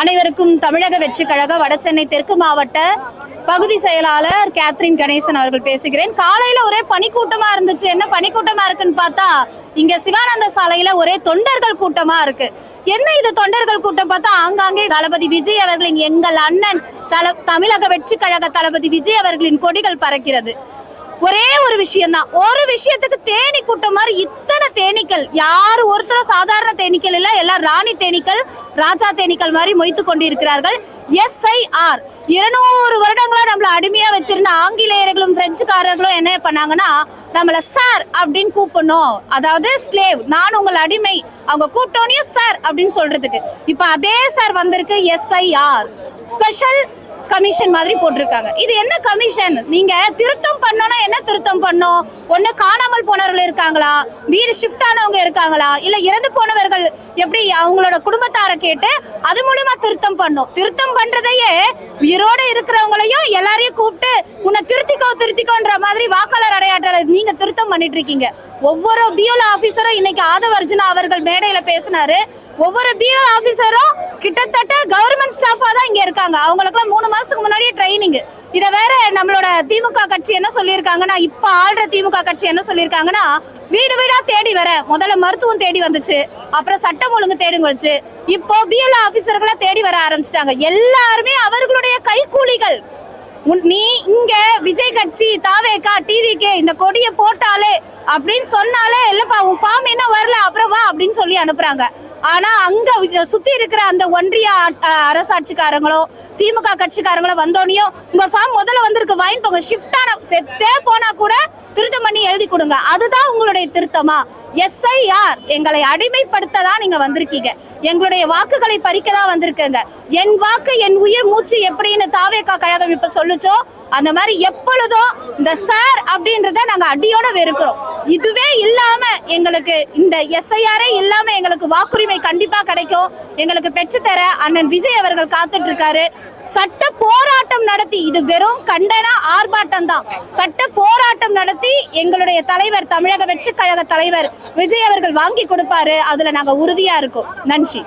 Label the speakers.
Speaker 1: அனைவருக்கும் தமிழக வெற்றி கழக வடசென்னை தெற்கு மாவட்ட பகுதி செயலாளர் கேத்ரின் கணேசன் அவர்கள் பேசுகிறேன். காலையில ஒரே பனிக்கூட்டமா இருந்துச்சு. என்ன பனிக்கூட்டமா இருக்குன்னு பார்த்தா இங்க சிவானந்த சாலையில ஒரே தொண்டர்கள் கூட்டமா இருக்கு. என்ன இது தொண்டர்கள் கூட்டம் பார்த்தா ஆங்காங்கே தளபதி விஜய் அவர்களின் எங்கள் அண்ணன் தல தமிழக வெற்றி கழக தளபதி விஜய் அவர்களின் கொடிகள் பறக்கிறது. ஒரே ஒரு விஷயம் தான் ஒரு விஷயத்துக்கு தேனி கூட்டம் மாதிரி இத்தனை தேனீக்கள். யார் ஒருத்தரும் சாதாரண தேனீக்கள் இல்ல எல்லாம் ராணி தேனீக்கள் ராஜா தேனீக்கள் மாதிரி மொய்த்து கொண்டிருக்கிறார்கள். எஸ்ஐஆர் இருநூறு வருடங்களா நம்மள அடிமையா வச்சிருந்த ஆங்கிலேயர்களும் பிரெஞ்சுக்காரர்களும் என்ன பண்ணாங்கன்னா நம்மள சார் அப்படின்னு கூப்பிடணும். அதாவது ஸ்லேவ் நான் உங்கள் அடிமை. அவங்க கூப்பிட்டோன்னே சார் அப்படின்னு சொல்றதுக்கு. இப்ப அதே சார் வந்திருக்கு எஸ்ஐஆர் ஸ்பெஷல் கமிஷன் மாதிரி போட்டிருக்காங்க. இது என்ன கமிஷன் நீங்க திருத்தம் பண்ண பண்ணோம். ஒண்ணு காணாமல் போனவர்கள் இருக்காங்களா? வீடு ஷிஃப்ட் ஆனவங்க இருக்காங்களா? இல்ல இறந்து போனவர்கள் எப்படி அவங்களோட குடும்பத்தாரை கேட்டு அது மூலமா திருத்தம் பண்ணோம். திருத்தம் பண்றதையே உயிரோட இருக்கிறவங்களையும் எல்லாரையும் கூப்பிட்டு உன்னை திருத்திக்கோ திருத்திக்கோன்ற மாதிரி வாக்காளர் அடையாற்றல நீங்க திருத்தம் பண்ணிட்டு இருக்கீங்க ஒவ்வொரு பிஎல் ஆபீசரும் இன்னைக்கு ஆதவ அர்ஜுனா அவர்கள் மேடையில பேசினாரு. ஒவ்வொரு பிஎல் ஆபீசரும் கிட்டத்தட்ட கவர்மெண்ட் ஸ்டாஃபா தான் இங்க இருக்காங்க. அவங்களுக்குலாம் நம்மளோட திமுக கட்சி என்ன சொல்லியிருக்காங்கன்னா இப்போ ஆள்ற திமுக கட்சி என்ன சொல்லியிருக்காங்கன்னா வீடு வீடா தேடி வர முதல்ல மருத்துவம் தேடி வந்துச்சு அப்புறம் சட்டம் ஒழுங்கு தேடி வந்துச்சு. இப்போ பிஎல் ஆபீசர்களை தேடி வர ஆரம்பிச்சிட்டாங்க. எல்லாருமே அவர்களுடைய கைக்கூலிகள் உன்- நீ இங்க விஜய் கட்சி தாவேக்கா டிவிக்கே இந்த கொடியை போட்டாலே அப்படின்னு சொன்னாலே இல்லப்பா உன் ஃபார்ம் இன்னும் வரல அப்புறம் வா அப்படின்னு சொல்லி அனுப்புறாங்க. ஆனா அங்க சுத்தி இருக்கிற அந்த ஒன்றிய அரசாட்சிக்காரங்களோ திமுக கட்சிக்காரங்களோ வந்தோடனையும் உங்க ஃபார்ம் முதல்ல வந்திருக்கு வாங்கி போங்க ஷிஃப்ட் ஆன செத்தே போனா கூட திருத்தம் பண்ணி எழுதி கொடுங்க. அதுதான் உங்களுடைய திருத்தமா? எஸ்ஐஆர் எங்களை அடிமைப்படுத்த தான் நீங்க வந்திருக்கீங்க. எங்களுடைய வாக்குகளை பறிக்க தான் வந்திருக்கீங்க. என் வாக்கு என் உயிர் மூச்சு எப்படின்னு தாவேக்கா கழகம் இப்ப சொல்லுச்சோ அந்த மாதிரி எப்பொழுதும் இந்த சார் அப்படின்றத நாங்க அடியோட வெறுக்கிறோம். இதுவே இல்லாம எங்களுக்கு இந்த எஸ்ஐஆரே இல்லாம எங்களுக்கு வாக்குரிமை கண்டிப்பா கிடைக்கும். எங்களுக்கு பெற்றுத்தர அண்ணன் விஜய் அவர்கள் காத்துட்டு இருக்காரு சட்ட போராட்டம் நடத்தி இது வெறும் கண்டன ஆர்ப்பாட்டம் தான் சட்ட போராட்டம் நடத்தி எங்களுடைய தலைவர் தமிழக வெற்றி கழக தலைவர் விஜய் அவர்கள் வாங்கி கொடுப்பாரு. அதுல நாங்க உறுதியா இருக்கோம். நன்றி.